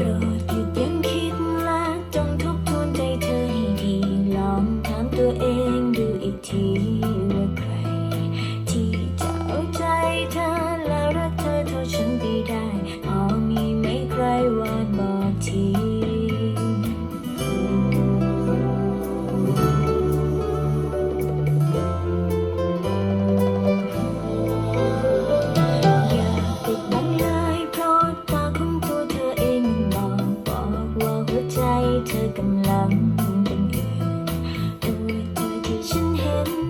รดหยุดยังคิดและจงทบทวนใจเธอให้ดี ลองถามตัวเองดูอีกทีว่าใคร ที่จะเอาใจเธอและรักเธอเท่ฉันไปได้พอมีไหมใครว่า ลำเป็นเกินด้วยตัวที่ฉันเห็น